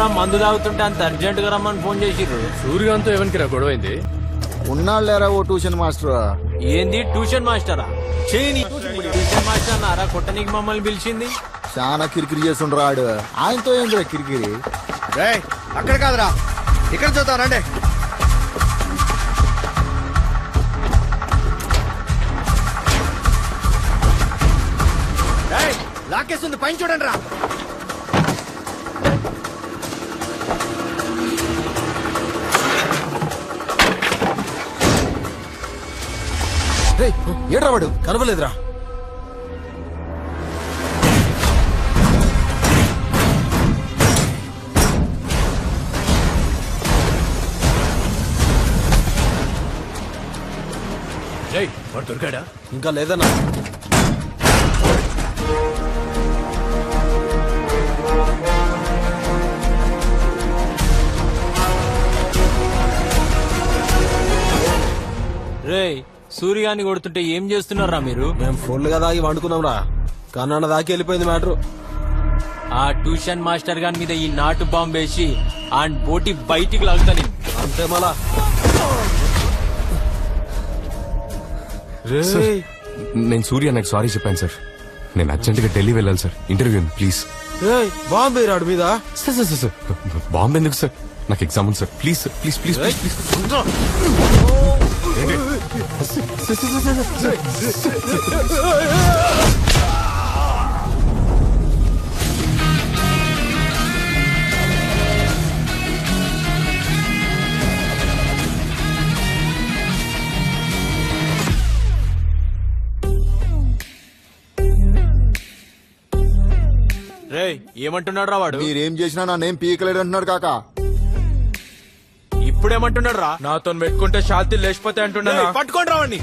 ఎవరురా మందు తాగుతుంటే అంత అర్జెంట్గా రమ్మని ఫోన్ చేసిర్రు. సూర్యకాంత్ ఎవరికి రా గొడవైంది? ఉన్నాళ్ళేరా ఓ ట్యూషన్ మాస్టర్ ఏంది ట్యూషన్ మాస్టరా చేయని ట్యూషన్ మాస్టర్ అన్నారా? కొట్టనీకి మమ్మల్ని పిలిచింది? చాలా కిరికిరి చేస్తుండ్రు ఆడు. ఆయనతో ఏంద్రా కిరికిరి? రేయ్ అక్కడ కాదురా. ఇక్కడ చూద్దాం రండి. రేయ్, లాకేస్తుంది పైన చూడండి రా ఏడ్రా వాడు? కనవలేదురా రేయ్ వాడు దొరికాడా? ఇంకా లేదన్నా. రేయ్ సూర్యగాన్ని కొడుతుంటే ఏం చేస్తున్నారా మీరు? మేము ఫుల్గా దాగి వండుకున్నాం రా. కన్నాడ దాకి వెళ్ళిపోయింది మ్యాటర్. ఆ ట్యూషన్ మాస్టర్ గాని మీద ఈ నాటు బాంబు వేసి ఆ బోటి బయటికి లాగుతాను. అంతే మళ్ళా. నేను సూర్య నాకు సారీ చెప్పాను సార్. నేను అర్జెంట్గా ఢిల్లీ వెళ్ళాలి సార్. Interview please. బాంబే రాడు మీద? Sir sir sir, sir. Bombay ఎందుకు సార్? నాకు ఎగ్జామ్ ఉంది sir. Please sir please please please please. రేయ్ ఏమంటున్నాడు రా వాడు? మీరేం చేసినా నన్నేం పీకలేడు అంటున్నాడు కాక. ఇప్పుడేమంటున్నాడు రా నాతో పెట్టుకుంటే శాంతి లేచిపోతే అంటున్నా పట్టుకోండి రావండి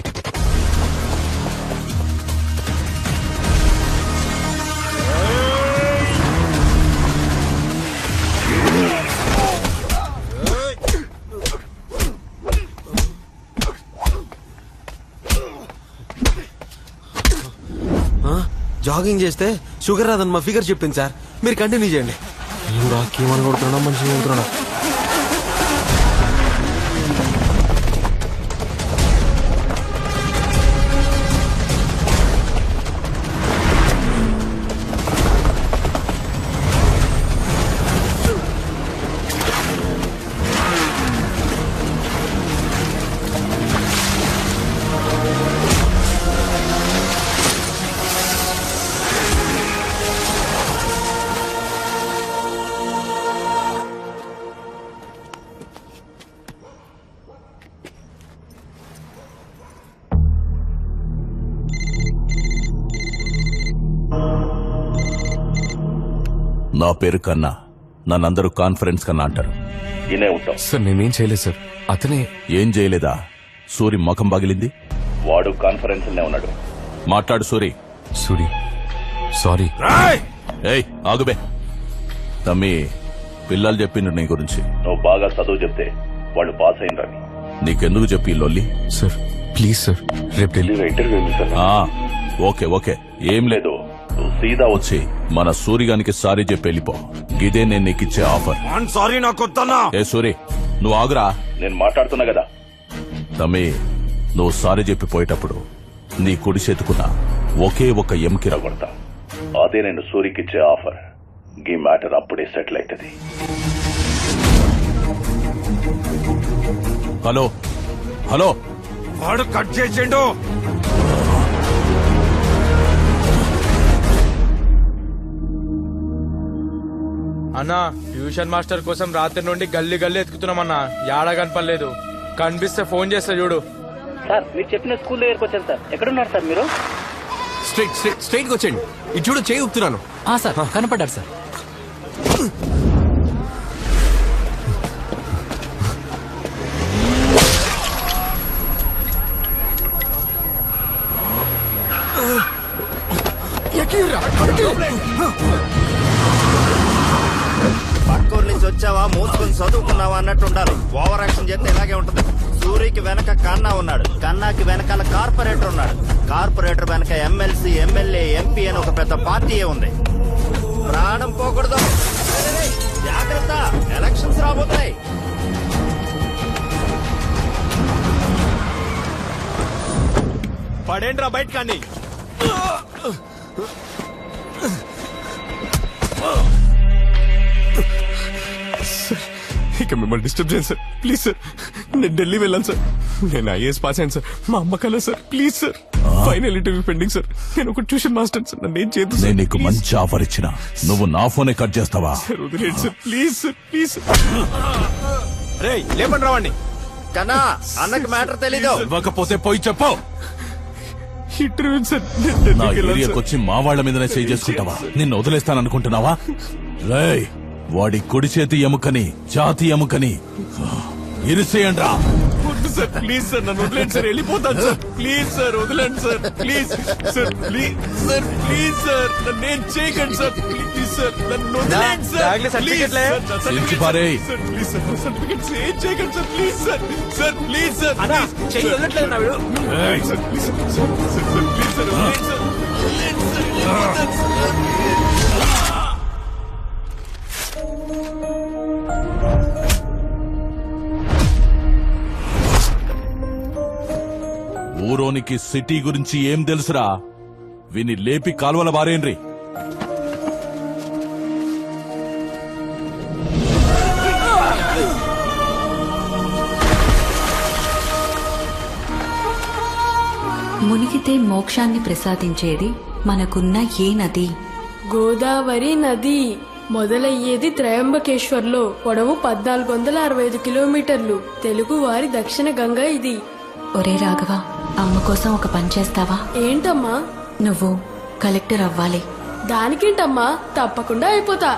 జాగింగ్ చేస్తే షుగర్ రాదని మా ఫిగర్ చెప్పింది సార్. మీరు కంటిన్యూ చేయండి. ఏమని కొడుతున్నా మనిషి కొడుతున్నా నా పేరు కన్నా నన్నందరూ కాన్ఫరెన్స్ కన్నా అంటారు. ఉంటాం. సార్ నేనేం చేయలేదు సార్. అతనే ఏం చేయలేదా? సూరి ముఖం పగిలింది వాడు కాన్ఫరెన్స్ ఉన్నాడు. మాట్లాడు సూరి. సూరి సారీ. ఏయ్ ఆగుబే తమ్మి పిల్లలు చెప్పిండ్రు నీ గురించి. నువ్వు బాగా చదువు చెప్తే వాళ్ళు పాస్ అయినరని నీకెందుకు చెప్పి లొల్లి? సార్ ప్లీజ్ సార్ రేపు ఓకే ఓకే. ఏం లేదు. సీదా వచ్చి మన సూరిగానికి సారీ చెప్పి వెళ్ళిపో. ఇదే నేను నీకు ఇచ్చే ఆఫర్. సారీ నాకు వద్దన్నా ఏ సూరి నువ్వు ఆగురా. నేను మాట్లాడుతున్నా కదా. తమ్మి నువ్వు సారీ చెప్పి పోయేటప్పుడు నీ కుడి చేతుకున్న ఒకే ఒక ఎముకి రగొడతా అదే నేను సూరికిచ్చే ఆఫర్. ఈ మ్యాటర్ అప్పుడే సెటిల్ అవుతుంది హలో హలో. వాడు కట్ చేసిండు. అన్నా ట్యూషన్ మాస్టర్ కోసం రాత్రి నుండి గల్లీ గల్లీ ఎత్తుకుతున్నామన్నా యాడ కనపడలేదు కనిపిస్తే ఫోన్ చేస్తా చూడు. సార్ మీరు చెప్పిన స్కూల్ దగ్గరికి వచ్చాను సార్. ఎక్కడున్నారు సార్ మీరు? స్ట్రైట్ స్ట్రైట్ స్ట్రైట్ వచ్చేయండి. ఇది చూడు చేయి ఊపుతున్నాను. Sir కనపడ్డారు sir. పక్కూరు నుంచి వచ్చావా? మూసుకొని చదువుకున్నావా అన్నట్టు ఉండాలి ఓవర్ యాక్షన్ చేస్తే ఇలాగే ఉంటుంది. సూరికి వెనక కన్నా ఉన్నాడు. కన్నాకి వెనకాల కార్పొరేటర్ ఉన్నాడు. కార్పొరేటర్ వెనక ఎమ్మెల్సీ ఎమ్మెల్యే ఎంపీ అని ఒక పెద్ద పార్టీ ఉంది. ప్రాణం పోకూడదు. జాగ్రత్త. ఎలక్షన్స్ రాబోతున్నాయి. పడేంట్రా బయట కానీ ఇక మిమ్మల్ని డిస్టర్బ్ చేయను సార్. Please sir. నేను ఢిల్లీ వెళ్ళాను సార్. నేను ఐఏఎస్ పాస్ అయ్యాను సార్. మా అమ్మ కల sir. Please sir. Final interview pending sir. నేను ఒక ట్యూషన్ మాస్టర్ సార్. నన్ను ఏం చేయదు నేను నీకు మంచి ఆఫర్ ఇచ్చిన. నువ్వు నా ఫోనే కట్ చేస్తావా? సార్ వదిలేండి సార్. Please sir. ప్లీజ్ రే లేపండి రావండి కన్నా అన్నకి మ్యాటర్ తెలీదు. ఇవ్వకపోతే పోయి చెప్పు. Interview sir. నేను నా ఢిల్లీకి వెళ్ళాను ఏరియాకి సార్. వచ్చి మా వాళ్ళ మీదనే చేయి చేసుకుంటావా? నిన్ను వదిలేస్తాననుకుంటున్నావా? రేయ్ వాడి కుడి చేతి ఎముకని జాతి ఎముకని ఇరిసేయండి రా వద్దు సార్ ప్లీజ్ సార్ నన్ను వదిలేండి సార్ వెళ్ళిపోతాను సార్ ప్లీజ్ సార్ వదిలేండి sir please sir please sir please sir నన్ను ఏం చేయకండి సార్ ప్లీజ్ సార్ నన్ను వదిలేండి ప్లీజ్ సార్ సర్టిఫికెట్స్ ఏం చేయకండి sir please sir sir please sir అన్నా చెయ్యి వదలట్లేదు నా వీడు ఏయ్, sir please sir sir sir please sir వదిలేండి సార్ వదిలేండి సార్ వెళ్ళిపోతాను సార్ ఊరోనికి సిటీ గురించి ఏం తెలుసురా? విని లేపి కాలువల బారేండ్రి మునిగితే మోక్షాన్ని ప్రసాదించేది మనకున్న ఏ నది? గోదావరి నది మొదలయ్యేది త్రయంబకేశ్వర్లో పొడవు పద్నాలుగు వందల అరవై ఐదు కిలోమీటర్లు. తెలుగు వారి దక్షిణ గంగ ఇది. ఒరే రాఘవ అమ్మ కోసం ఒక పని చేస్తావా? ఏంటమ్మా? నువ్వు కలెక్టర్ అవ్వాలి. దానికేంటమ్మా? తప్పకుండా అయిపోతా.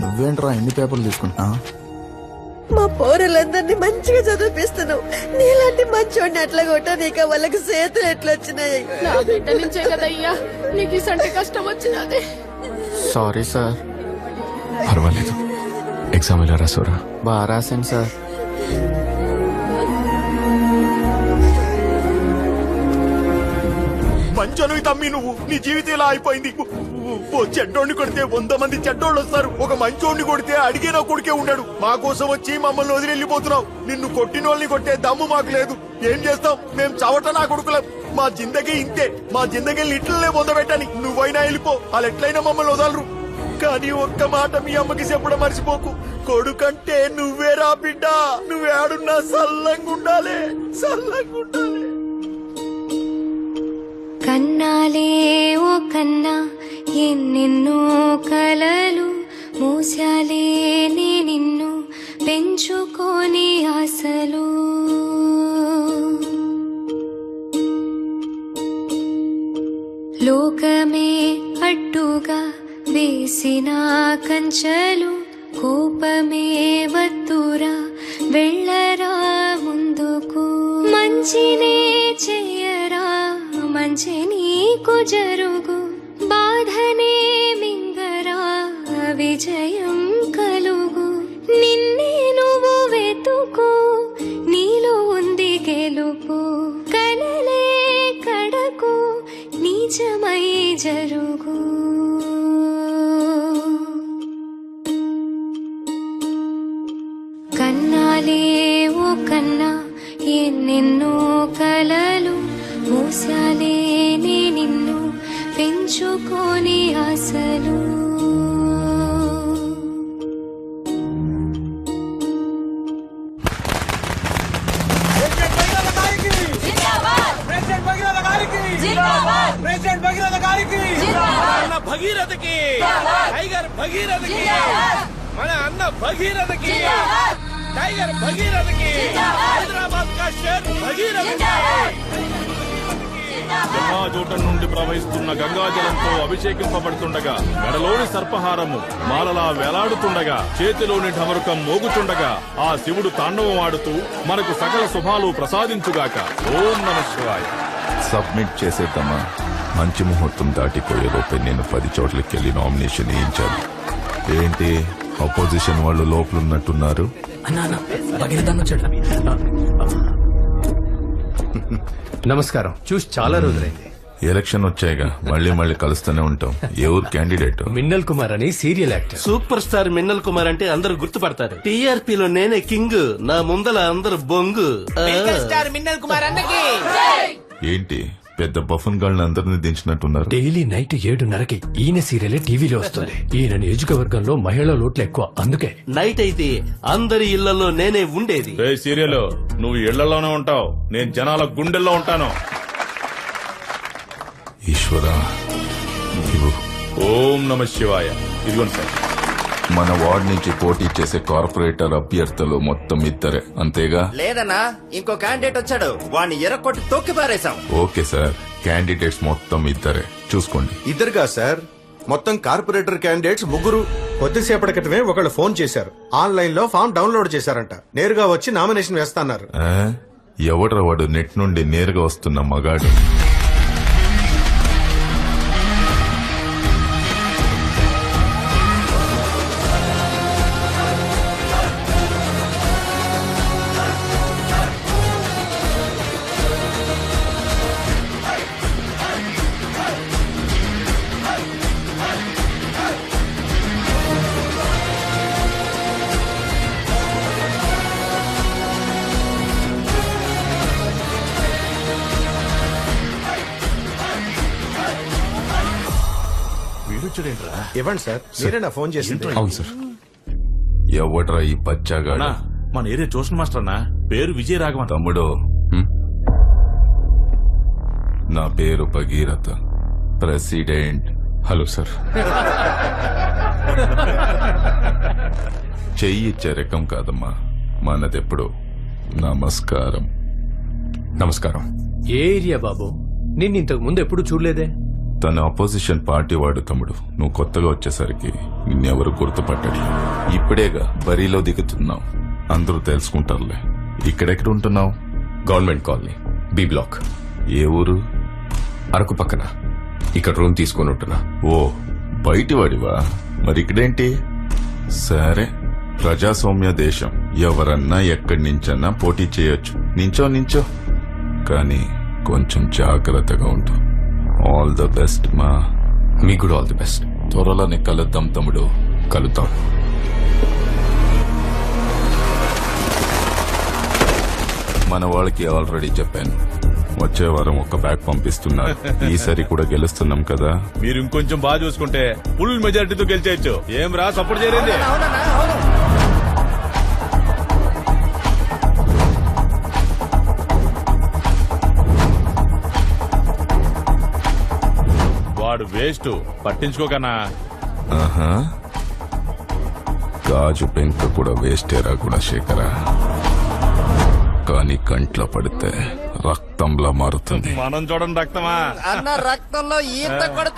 నువ్వేంట్రా ఎన్ని పేపర్లు తీసుకుంటా మా పోరలందరినీ మంచిగా చదివిపిస్తున్నావు నీలాంటి మంచోడిని అట్లా కొట్టా నీకు వాళ్ళకి చేతులు ఎట్లా వచ్చినాయి? నా బిడ్డ నుంచే కదయ్యా. నీకు ఇసంటి కష్టం వచ్చినది. సారీ సార్ పర్వాలేదు. ఎగ్జామ్ ఎలా రాసోరా బాగా రాశాను సార్ మంచోనివి తమ్మి నువ్వు. నీ జీవితం ఇలా అయిపోయింది? ఓ చెడ్డోడిని కొడితే వంద మంది చెడ్డోళ్ళు వస్తారు. ఒక మంచోడిని కొడితే అడిగే నా కొడుకే ఉన్నాడు మా కోసం వచ్చి మమ్మల్ని వదిలి వెళ్ళిపోతున్నావు. నిన్ను కొట్టిన వాళ్ళని కొట్టే దమ్ము మాకు లేదు. ఏం చేస్తాం? మేం చవట నా కొడుకులం. మా జిందగీ ఇంతే. మా జిందగీని ఇట్లనే పొందబెట్టని నువ్వైనా వెళ్ళిపో. వాళ్ళు ఎట్లయినా మమ్మల్ని వదలరు. కానీ ఒక్క మాట మీ అమ్మకి చెప్పడం మర్చిపోకు. కొడుకంటే నువ్వే రా బిడ్డ. నువ్వేడున్నా సల్లంగా ఉండాలి. సల్లంగా ఉండాలి. కన్నాలే ఓ కన్నా ఎన్నెన్నో కలలు మూసాలేని నిన్ను పెంచుకొని అసలు లోకమే అడ్డుగా వేసిన కంచెలు కోపమే వద్దురా వెళ్ళరా ముందుకు. మంచినే చెయ్యరా మంచి నీకు జరుగు. వెతుకు నీలో ఉంది గెలుపు. కలలే కడకు నిజమై జరు భగీరథకి. మన అన్న భగీరథకి. టైగర్ భగీరథకి. హైదరాబాద్ కా షేర్ భగీరథకి. జటాజూటం నుండి ప్రవహిస్తున్న గంగాజలంతో అభిషేకింపబడుతుండగా మెడలోని సర్పహారము మాలలా వేలాడుతుండగా చేతిలోని ఢమరుకం మోగుతుండగా ఆ శివుడు తాండవం ఆడుతూ మనకు సకల శుభాలు ప్రసాదించుగాక. ఓం నమ శివాయ. సబ్మిట్ చేసేద్దామా? మంచి ముహూర్తం దాటిపోయేలోపే నేను పది చోట్లకి వెళ్ళి నామినేషన్ వేయించాలి. ఏంటి? అపోజిషన్ వాళ్ళు లోపల ఉన్నట్టున్నారు నమస్కారం. చూసి చాలా రోజులైంది. ఎలక్షన్ వచ్చాయిగా మళ్ళీ మళ్ళీ కలుస్తూనే ఉంటాం. ఎవరు క్యాండిడేట్? మిన్నల్ కుమార్ అని serial actor. Super star Minnal Kumar అంటే అందరూ గుర్తుపడతారు. టీఆర్పీలో నేనే కింగ్ నా ముందల అందరు బొంగు. మిన్నల్ కుమార్ అన్నకి. ఏంటి? పెద్ద బఫన్ గాళ్ళని అందరినీ దించినట్టున్నారు. డైలీ నైట్ ఏడున్నరకి ఈయన సీరియల్ టీవీలో వస్తుంది. ఈయన నియోజకవర్గంలో మహిళా లోట్లు ఎక్కువ అందుకే. నైట్ అయితే అందరి ఇళ్ళలో నేనే ఉండేది. రే సీరియల్ నువ్వు ఇళ్ళలోనే ఉంటావు. నేను జనాల గుండెల్లో ఉంటాను. ఈశ్వరా ఇవ్వు. ఓం నమ శివాయ. ఇదిగోండి సార్. మన వార్డ్ నుంచి పోటీ చేసే కార్పొరేటర్ అభ్యర్థులు మొత్తం ఇద్దరే అంతేగా? లేదన్నా ఇంకో క్యాండిడేట్ వచ్చాడు. వాడిని ఎరకొట్టి తొక్కి పారేశాం. ఓకే సార్ క్యాండిడేట్స్ మొత్తం ఇద్దరే. చూసుకోండి. ఇద్దరుగా సార్? మొత్తం కార్పొరేటర్ క్యాండిడేట్స్ ముగ్గురు. కొద్దిసేపటి క్రితమే ఒకళ్ళు ఫోన్ చేశారు. ఆన్లైన్లో ఫామ్ డౌన్లోడ్ చేశారంట. నేరుగా వచ్చి నామినేషన్ వేస్తాన్నారు? ఎవడ్రా వాడు? నెట్ నుండి నేరుగా వస్తున్న మగాడు. ఇవ్వండి సార్. మీరేనా ఫోన్ చేసింది. అవును సార్. ఎవడ్రా ఈ అన్నా మన ఏరియా ట్యూషన్ మాస్టర్ అన్నా. పేరు విజయ రాఘవన్. తమ్ముడు. నా పేరు భగీరథ. ప్రెసిడెంట్. Hello sir. చెయ్యి ఇచ్చే రకం కాదమ్మా. మనదెప్పుడు. నమస్కారం. నమస్కారం. ఏ ఏరియా బాబు? నిన్ను ఇంతకు ముందు ఎప్పుడు చూడలేదే? తన అపోజిషన్ పార్టీ వాడు తమ్ముడు. నువ్వు కొత్తగా వచ్చేసరికి నిన్నెవరు గుర్తుపట్టడి ఇప్పుడేగా బరిలో దిగుతున్నావు. అందరూ తెలుసుకుంటారులే. ఇక్కడెక్కడ ఉంటున్నావు? గవర్నమెంట్ కాలనీ బి బ్లాక్ ఏ ఊరు? అరకు పక్కన. ఇక్కడ రూమ్ తీసుకొని ఉంటున్నా. ఓ బయటి వాడివా మరి ఇక్కడేంటి సరే. ప్రజాస్వామ్య దేశం. ఎవరన్నా ఎక్కడి నుంచన్నా పోటీ చేయొచ్చు. నించో నించో. కానీ కొంచెం జాగ్రత్తగా ఉంటు ఆల్ ద బెస్ట్ మా. మీకు కూడా ఆల్ ది బెస్ట్. త్వరలోనే కలుద్దాం తమ్ముడు. కలుద్దాం. మన వాళ్ళకి ఆల్రెడీ చెప్పాను. వచ్చే వారం ఒక బ్యాగ్ పంపిస్తున్నారు. ఈసారి కూడా గెలుస్తున్నాం కదా. మీరు ఇంకొంచెం బాగా చూసుకుంటే ఫుల్ మెజారిటీతో గెలిచేయచ్చు. ఏం రా సపోర్ట్ చేయండి వేస్ట్ పట్టించుకోకనా ఆహా. గాజు పెంక కూడా వేస్టేరా కూడా శేఖరా. కానీ కంట్లో పడితే రక్తంలా మారుతుంది. మనం చూడండి రక్తమా? అన్న రక్తంలో ఈత కొడతా